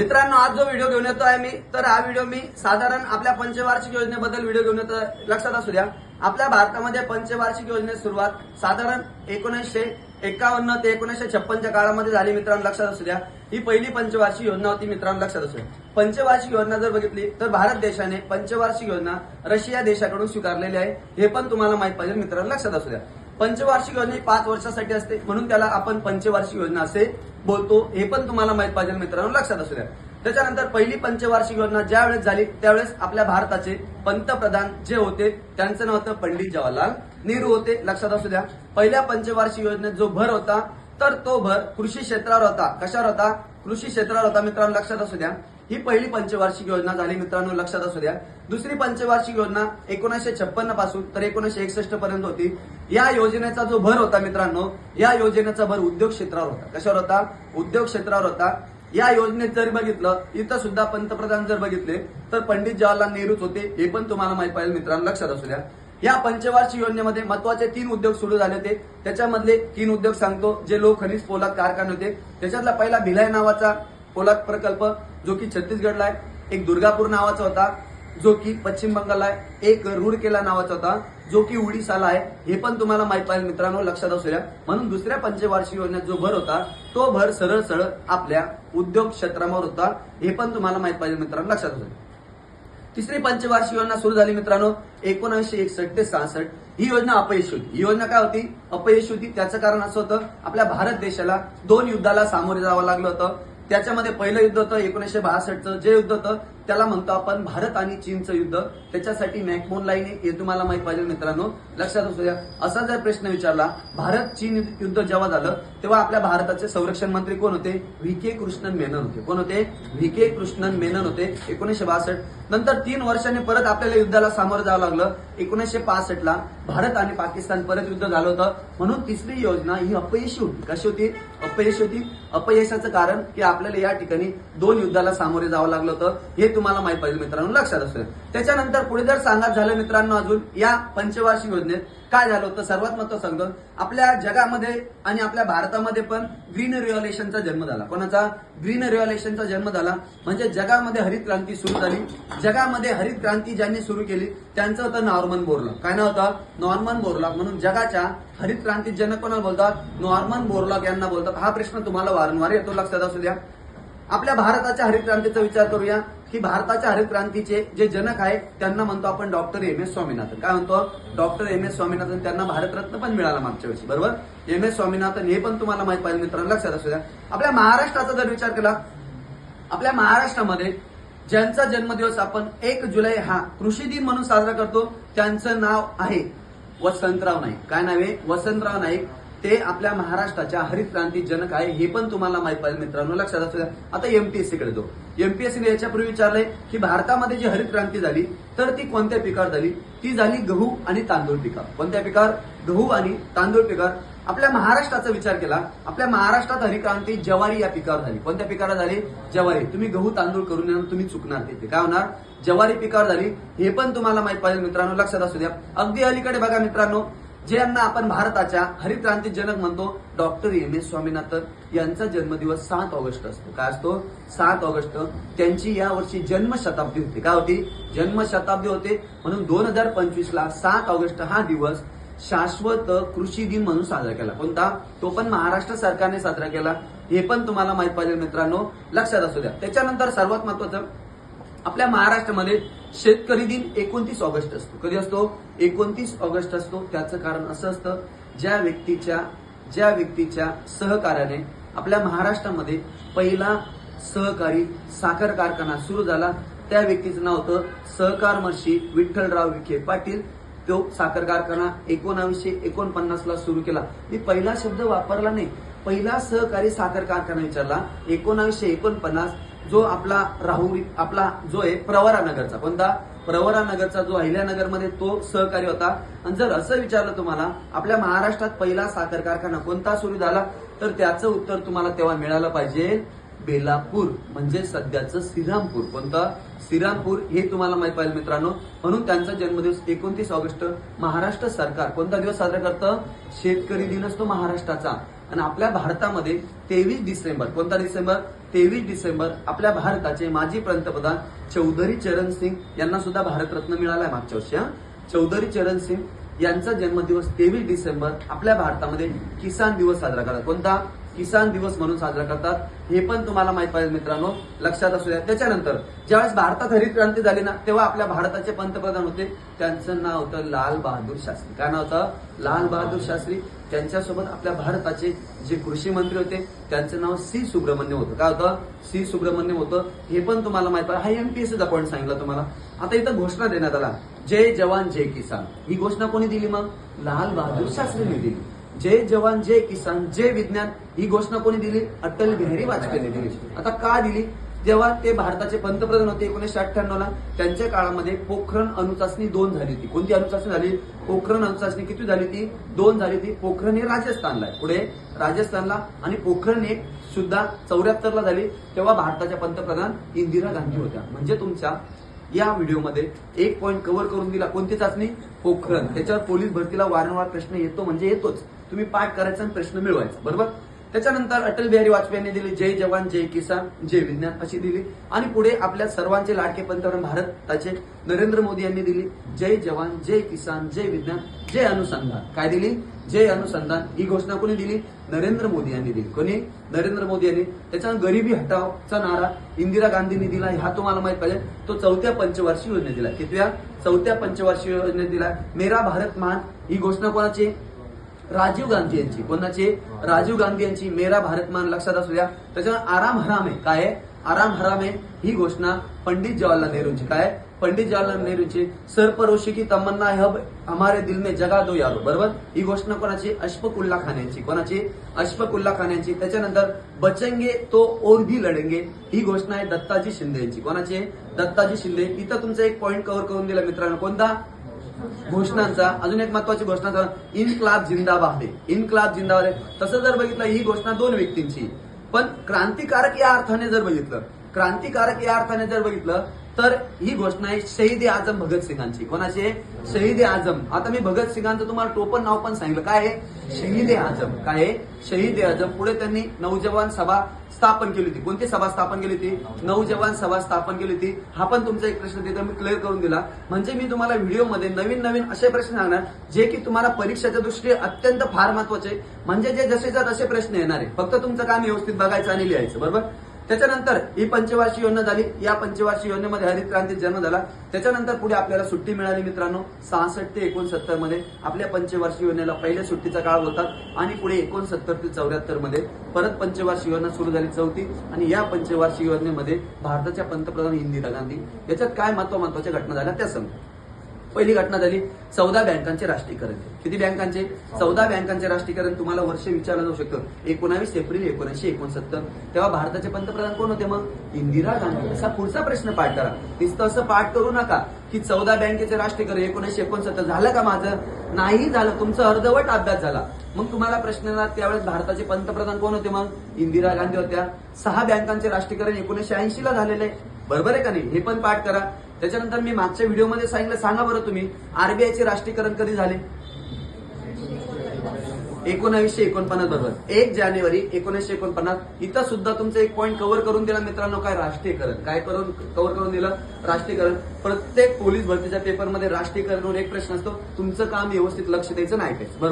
मित्रांनो आज जो व्हिडिओ घेऊन येतो आहे मी तर हा व्हिडिओ मी साधारण आपल्या पंचवार्षिक योजनेबद्दल व्हिडिओ घेऊन येतो लक्षात असू द्या. आपल्या भारतामध्ये पंचवार्षिक योजनेची सुरुवात साधारण एकोणीसशे एकावन्न ते एकोणीसशे छप्पनच्या काळामध्ये झाली मित्रांनो लक्षात असू द्या. ही पहिली पंचवार्षिक योजना होती मित्रांनो लक्षात असू द्या. पंचवार्षिक योजना जर बघितली तर भारत देशाने पंचवार्षिक योजना रशिया देशाकडून स्वीकारलेली आहे. हे पण तुम्हाला माहीत पाहिजे मित्रांनो लक्षात असू द्या. पंचवार्षिक योजना ही पाच वर्षासाठी असते. म्हणून त्याला आपण पंचवार्षिक योजना असे बोलतो. हे पण तुम्हाला माहीत पाहिजे मित्रांनो लक्षात असू द्या. त्याच्यानंतर पहिली पंचवार्षिक योजना ज्या वेळेस झाली त्यावेळेस आपल्या भारताचे पंतप्रधान जे होते त्यांचं नाव होतं पंडित जवाहरलाल नेहरू होते. लक्षात असू द्या. पहिल्या पंचवार्षिक योजनेत जो भर होता तर तो भर कृषी क्षेत्रावर होता. कशावर होता? कृषी क्षेत्रावर होता मित्रांनो लक्षात असू द्या. ही पहिली पंचवार्षिक योजना झाली मित्रांनो लक्षात असू द्या. दुसरी पंचवार्षिक योजना एकोणीसशे छप्पन्नपासून तर एकोणीसशे एकसष्ट पर्यंत होती. या योजनेचा जो भर होता मित्रांनो या योजनेचा भर उद्योग क्षेत्रावर होता. कशावर होता? उद्योग क्षेत्रावर होता. या योजनेत जर बघितलं इथं सुद्धा पंतप्रधान जर बघितले तर पंडित जवाहरलाल नेहरूच होते. हे पण तुम्हाला माहीत पाहिजे मित्रांनो लक्षात असू द्या. या पंचवार्षिक योजनेमध्ये महत्त्वाचे तीन उद्योग सुरू झाले होते. त्याच्यामधले तीन उद्योग सांगतो जे लोक खनिज पोलाद कारखाने होते. त्याच्यातला पहिला भिलाई नावाचा कोलाक प्रकल्प जो की छत्तीसगडला आहे. एक दुर्गापूर नावाचा होता जो की पश्चिम बंगालला आहे. एक रूरकेला नावाचा होता जो की उडीसाला आहे. हे पण तुम्हाला माहीत पाहिजे मित्रांनो लक्षात असू द्या. म्हणून दुसऱ्या पंचवार्षिक योजनेत जो भर होता तो भर सरळ सरळ आपल्या उद्योग क्षेत्रावर होता. हे पण तुम्हाला माहीत पाहिजे मित्रांनो लक्षात असू तिसरी पंचवार्षिक योजना सुरू झाली मित्रांनो एकोणीसशे एकसष्ट ते सहासष्ट. ही योजना अपयश होती ही योजना काय होती? अपयश होती. त्याचं कारण असं होतं आपल्या भारत देशाला दोन युद्धाला सामोरे जावं लागलं होतं. त्याच्यामध्ये पहिलं युद्ध होतं एकोणीसशे बासष्टचं. जे युद्ध होतं त्याला म्हणतो आपण भारत आणि चीनचं युद्ध. त्याच्यासाठी मॅकमोन लाईन हे तुम्हाला माहीत पाहिजे मित्रांनो. लक्षात असू द्या असा जर प्रश्न विचारला भारत चीन युद्ध जेव्हा झालं तेव्हा आपल्या भारताचे संरक्षण मंत्री कोण होते? व्ही. के. कृष्णन मेनन होते. कोण होते? व्ही. के. कृष्णन मेनन होते एकोणीशे बासष्ट. नंतर तीन वर्षांनी परत आपल्याला युद्धाला सामोरं जावं लागलं. एकोणीसशे पासष्ट ला भारत आणि पाकिस्तान परत युद्ध झालं होतं. म्हणून तिसरी योजना ही अपयशी होती. कशी होती? अपयशी होती. अपयशाचं कारण की आपल्याला या ठिकाणी दोन युद्धाला सामोरे जावं लागलं होतं. हे तुम्हाला माहीत पाहिजे मित्रांनो लक्षात असेल. त्याच्यानंतर पुढे जर सांगत झालं मित्रांनो अजून या पंचवार्षिक योजनेत काय झालं होतं? सर्वात महत्त्व सांगतो. आपल्या जगामध्ये आणि आपल्या भारतामध्ये पण ग्रीन रिव्हॉल्युशनचा जन्म झाला. कोणाचा? ग्रीन रिव्हॉल्युशनचा जन्म झाला. म्हणजे जगामध्ये हरित क्रांती सुरू झाली. जगामध्ये हरित क्रांती ज्यांनी सुरू केली त्यांचं होतं नॉर्मन बोरलॉग काय नाव होतं? नॉर्मन बोरलॉग म्हणून जगाच्या हरित क्रांती जनक कोणाला बोलतात? नॉर्मन बोरलॉक यांना बोलतात. हा प्रश्न तुम्हाला वारंवार येतो. लक्षात असू द्या. आपल्या भारताच्या हरित क्रांतीचा विचार करूया. की भारताच्या हरित क्रांतीचे जे जनक आहेत त्यांना म्हणतो आपण डॉक्टर एम एस स्वामीनाथन. काय म्हणतो? डॉक्टर एम एस स्वामीनाथन त्यांना भारतरत्न पण मिळाला मागच्या वर्षी. बरोबर? एम एस स्वामीनाथन हे पण तुम्हाला माहीत पाहिजे मित्रांनो लक्षात असू द्या. आपल्या महाराष्ट्राचा जर विचार केला आपल्या महाराष्ट्रामध्ये ज्यांचा जन्मदिवस आपण एक जुलै हा कृषी दिन म्हणून साजरा करतो त्यांचं नाव आहे वसंतराव नाईक. काय नाव आहे? वसंतराव नाईक. ते आपल्या महाराष्ट्राच्या हरित क्रांती जनक आहे हे पण तुम्हाला माहीत पाहिजे मित्रांनो. लक्षात असू द्या. आता एमपीएससी कडे जो एमपीएससीने याच्यापूर्वी विचारलंय की भारतामध्ये जी हरित क्रांती झाली तर ती कोणत्या पिकावर झाली? ती झाली गहू आणि तांदूळ पिकावर. कोणत्या पिकावर? गहू आणि तांदूळ पिकावर. आपल्या महाराष्ट्राचा विचार केला. आपल्या महाराष्ट्रात हरिक्रांती जवारी ज्वारी या पिकावर झाली. कोणत्या पिकावर झाली? ज्वारी. तुम्ही गहू तांदूळ करून येणार तुम्ही चुकणार ते काय होणार? ज्वारी पिकावर झाली. हे पण तुम्हाला माहीत पाहिजे मित्रांनो. लक्षात असू द्या. अगदी अलीकडे बघा मित्रांनो. ज्यांना आपण भारताच्या हरिक्रांती जनक म्हणतो डॉक्टर एम. एस. स्वामीनाथन यांचा जन्मदिवस सात ऑगस्ट असतो. काय असतो? सात ऑगस्ट. त्यांची या वर्षी जन्मशताब्दी होती. काय होती? जन्मशताब्दी होते. म्हणून दोन हजार पंचवीस ला सात ऑगस्ट हा दिवस शाश्वत कृषी दिन म्हणून साजरा केला. कोणता? तो पण महाराष्ट्र सरकारने साजरा केला. हे पण तुम्हाला माहीत पाहिजे मित्रांनो. लक्षात असू द्या. त्याच्यानंतर सर्वात महत्वाचं आपल्या महाराष्ट्रामध्ये शेतकरी दिन एकोणतीस ऑगस्ट असतो. कधी असतो? एकोणतीस ऑगस्ट असतो. त्याचं कारण असं असतं ज्या व्यक्तीच्या ज्या व्यक्तीच्या सहकार्याने आपल्या महाराष्ट्रामध्ये पहिला सहकारी साखर कारखाना सुरू झाला त्या व्यक्तीचं नाव होतं सहकार विठ्ठलराव विखे पाटील. तो साखर कारखाना एकोणावीसशे एकोणपन्नास ला सुरू केला. मी पहिला शब्द वापरला नाही. पहिला सहकारी साखर कारखाना विचारला. एकोणावीसशे एकोणपन्नास जो आपला राहुरी आपला जो आहे प्रवरा नगरचा. कोणता? प्रवरा नगरचा जो अहिल्यानगरमध्ये तो सहकारी होता. आणि जर असं विचारलं तुम्हाला आपल्या महाराष्ट्रात पहिला साखर कारखाना कोणता सुरू झाला? तर त्याचं उत्तर तुम्हाला तेव्हा मिळालं पाहिजे बेलापूर. म्हणजे सध्याचं श्रीरामपूर. कोणतं? श्रीरामपूर हे तुम्हाला माहीत पाहिजे मित्रांनो. म्हणून त्यांचा जन्मदिवस एकोणतीस ऑगस्ट. महाराष्ट्र सरकार कोणता दिवस साजरा करतं? शेतकरी दिन असतो महाराष्ट्राचा. आणि आपल्या भारतामध्ये तेवीस डिसेंबर कोणता डिसेंबर? तेवीस डिसेंबर आपल्या भारताचे माजी पंतप्रधान चौधरी चरण सिंग यांना सुद्धा भारतरत्न आहे मागच्या वर्षी हा. चौधरी चरण सिंग यांचा जन्मदिवस तेवीस डिसेंबर आपल्या भारतामध्ये किसान दिवस साजरा करतात. कोणता? किसान दिवस म्हणून साजरा करतात. हे पण तुम्हाला माहीत पाहिजे मित्रांनो लक्षात असू द्या. त्याच्यानंतर ज्यावेळेस भारतात हरित क्रांती झाली ना तेव्हा आपल्या भारताचे पंतप्रधान होते. त्यांचं नाव होतं लाल बहादूर शास्त्री. काय नाव होतं? लाल बहादूर शास्त्री. त्यांच्यासोबत आपल्या भारताचे जे कृषी मंत्री होते त्यांचं नाव सी सुब्रमण्यम होतं. काय होतं? सी सुब्रमण्यम होतं. हे पण तुम्हाला माहीत आहे. हा एमपीएससीचा पॉईंट सांगितला तुम्हाला. आता इथं घोषणा देण्यात आला जय जवान जय किसान. ही घोषणा कोणी दिली मग? लाल बहादूर शास्त्रींनी दिली. जय जवान जय किसान जय विज्ञान. ही घोषणा कोणी दिली? अटल बिहारी वाजपेयींनी दिली. आता का दिली? जेव्हा ते भारताचे पंतप्रधान होते एकोणीसशे अठ्ठ्याण्णव ला त्यांच्या काळामध्ये पोखरण अणुचाचणी दोन झाली होती. कोणती अणुचाचणी झाली? पोखरण अणुचाचणी किती झाली ती दोन झाली ती पोखरण हे राजस्थानला पुढे राजस्थानला आणि पोखरण एक सुद्धा चौऱ्याहत्तर ला झाली. तेव्हा भारताच्या पंतप्रधान इंदिरा गांधी होत्या. म्हणजे तुमच्या या व्हिडिओमध्ये एक पॉईंट कव्हर करून दिला. कोणती चाचणी? पोखरण. त्याच्यावर पोलीस भरतीला वारंवार प्रश्न येतो म्हणजे येतोच. तुम्ही पाठ करायचा आणि प्रश्न मिळवायचा. बरोबर? त्याच्यानंतर अटल बिहारी वाजपेयींनी दिली जय जवान जय किसान जय विज्ञान अशी दिली. आणि पुढे आपल्या सर्वांचे लाडके पंतप्रधान भारताचे नरेंद्र मोदी यांनी दिली जय जवान जय किसान जय विज्ञान जय अनुसंधान. काय दिली? जय अनुसंधान. ही घोषणा कोणी दिली? नरेंद्र मोदी यांनी दिली. कोणी? नरेंद्र मोदी यांनी. त्याच्यानं गरिबी हटावचा नारा इंदिरा गांधींनी दिला. हा तुम्हाला माहीत पाहिजे. तो चौथ्या पंचवार्षिक योजनेत दिला. कितव्या? चौथ्या पंचवार्षिक योजनेत दिला. मेरा भारत महान ही घोषणा कोणाची? राजीव गांधी यांची कोणाची? राजीव गांधी यांची मेरा भारत मान लक्षात असू द्या. त्याच्यावर आराम हराम आहे काय? आराम हराम आहे ही घोषणा पंडित जवाहरलाल नेहरूंची. काय? पंडित जवाहरलाल नेहरूंची. सरपरोशी की तमन्ना हब हमारे दिल में जगा दो यारो. बरोबर? ही घोषणा कोणाची? अशफकुल्ला खान यांची. कोणाची? अशफकुल्ला खान यांची. त्याच्यानंतर बचेंगे तो और भी लढेंगे ही घोषणा आहे दत्ताजी शिंदे यांची. कोणाची? दत्ताजी शिंदे. इथं तुमचा एक पॉईंट कव्हर करून दिला मित्रांनो. कोणता? घोषणांचा अजून एक महत्वाची घोषणा इनक्लाब जिंदाबाद आहे. इनक्लाब जिंदाबाद आहे. तसं जर बघितलं ही घोषणा दोन व्यक्तींची. पण क्रांतिकारक या अर्थाने जर बघितलं क्रांतिकारक या अर्थाने जर बघितलं तर ही घोषणा आहे शहीद ए आझम भगतसिंगांची कोणाची आहे? शहीद ए आझम आता मी भगतसिंगांचं तुम्हाला टोपण नाव पण सांगितलं. काय आहे? शहीद ए काय आहे? शहीद ए पुढे त्यांनी नौजवान सभा स्थापन केली होती. कोणती सभा स्थापन केली होती? नौजवान सभा स्थापन केली होती. हा पण तुमचा एक प्रश्न तिथं मी क्लिअर करून दिला. म्हणजे मी तुम्हाला व्हिडिओमध्ये नवीन नवीन असे प्रश्न सांगणार जे की तुम्हाला परीक्षेच्या दृष्टीने अत्यंत फार महत्त्वाचे म्हणजे जे जसेच्या तसे प्रश्न येणार आहे फक्त तुमचं काम व्यवस्थित बघायचं आणि लिहायचं. बरोबर? त्याच्यानंतर ही पंचवार्षिक योजना झाली. या पंचवार्षिक योजनेमध्ये हरित क्रांती जन्म झाला. त्याच्यानंतर पुढे आपल्याला सुट्टी मिळाली मित्रांनो. सहासष्ट ते एकोणसत्तरमध्ये आपल्या पंचवार्षिक योजनेला पहिल्या सुट्टीचा काळ होता. आणि पुढे एकोणसत्तर ते चौऱ्याहत्तरमध्ये परत पंचवार्षिक योजना सुरू झाली चौथी. आणि या पंचवार्षिक योजनेमध्ये भारताच्या पंतप्रधान इंदिरा गांधी. याच्यात काय महत्त्व महत्त्वाच्या घटना झाल्या? त्या समजा. पहिली घटना झाली चौदा बँकांचे राष्ट्रीयकरण. किती बँकांचे? चौदा बँकांचे राष्ट्रीयकरण तुम्हाला वर्ष विचारलं जाऊ शकतं. एकोणावीस एप्रिल एकोणीसशे एकोणसत्तर. तेव्हा भारताचे पंतप्रधान कोण होते मग? इंदिरा गांधी. असा पुढचा प्रश्न पाठ करा. नुसतं असं पाठ करू नका की चौदा बँकेचे राष्ट्रीयकरण एकोणीसशे एकोणसत्तर झालं का माझं? नाही झालं. तुमचं अर्धवट अभ्यास झाला. मग तुम्हाला प्रश्न येणार त्यावेळेस भारताचे पंतप्रधान कोण होते मग? इंदिरा गांधी होत्या. सहा बँकांचे राष्ट्रीयकरण एकोणीसशे ऐंशी ला झालेलं आहे. बरोबर आहे का नाही? हे पण पाठ करा. त्याच्यानंतर मी मागच्या व्हिडिओमध्ये सांगितलं सांगा बरं तुम्ही आरबीआयचे राष्ट्रीयकरण कधी झाले? एकोणावीसशे एकोणपन्नास बरोबर. एक जानेवारी एकोणीसशे एकोणपन्नास. इथं सुद्धा तुमचं एक पॉईंट कव्हर करून दिला मित्रांनो काय राष्ट्रीयकरण? काय करून कव्हर करून दिलं? राष्ट्रीयकरण. प्रत्येक पोलीस भरतीच्या पेपरमध्ये राष्ट्रीयकरणवर एक प्रश्न असतो तुमचं काम व्यवस्थित लक्ष द्यायचं नाही काय बरोबर?